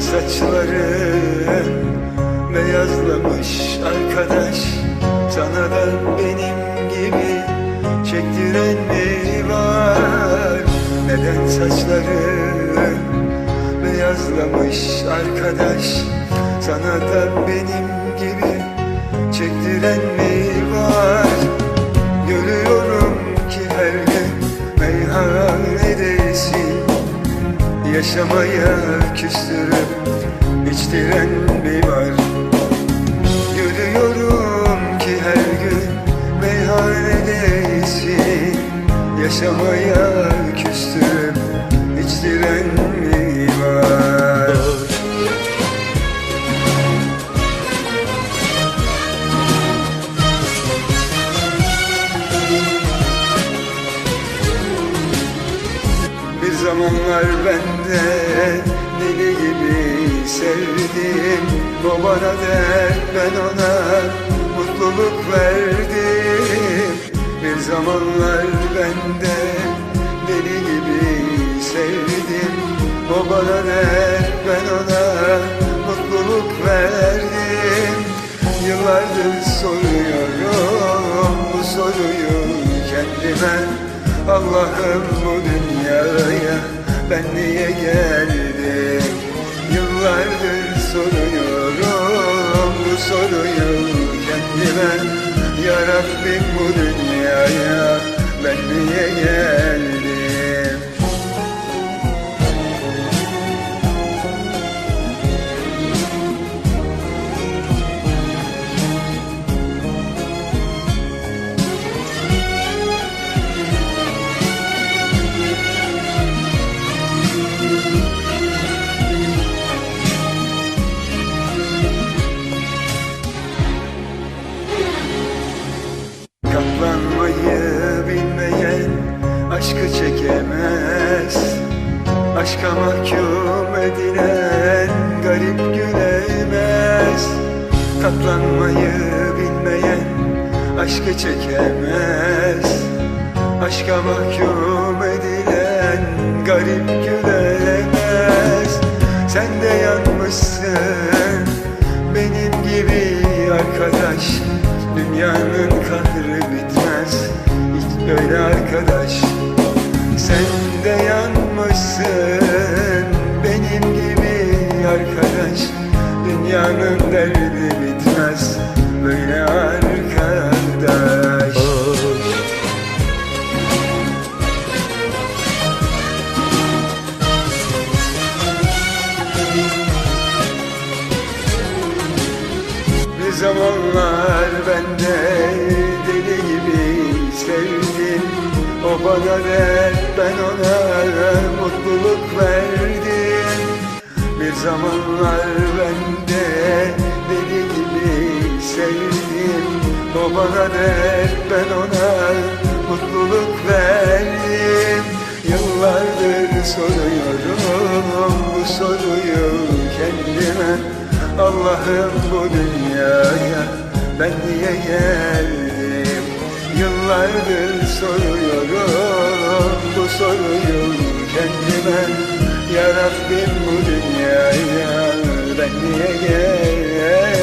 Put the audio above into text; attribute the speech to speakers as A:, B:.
A: saçların beyazlamış arkadaş. Sana da benim gibi çektiren mi var? Neden saçların beyazlamış arkadaş? Sana da benim gibi çektiren mi var? Görüyorum ki her gün meyhanedesin Yaşamaya küstürüp içtiren mi var. Görüyorum ki her gün meyhanedesin. Yaşamaya küstürüp içtiren mi var zamanlar ben de deli gibi sevdim. O bana dert ben ona mutluluk verdim. Bir zamanlar ben de deli gibi sevdim. O bana dert ben ona mutluluk verdim. Yıllardır soruyorum bu soruyu kendime Allah'ım bu dünyaya ben niye geldim? Yıllardır soruyorum bu soruyu kendime. Ya Rabbim bu dünyaya ben niye geldim Aşka mahkum edilen garip gülemez Katlanmayı bilmeyen aşkı çekemez. Aşka mahkum edilen garip Sen de yanmışsın benim gibi arkadaş. Dünyanın derdi bitmez böyle arkadaş. Bir zamanlar ben bana dert ben ona mutluluk verdim. Bir zamanlar ben de deli gibi sevdim. O bana dert ben ona mutluluk verdim. Yıllardır soruyorum bu soruyu kendime. Allah'ım bu dünyaya ben niye geldim Yıllardır soruyorum bu soruyu kendime. Ya Rabbim bu dünyaya ben niye geldim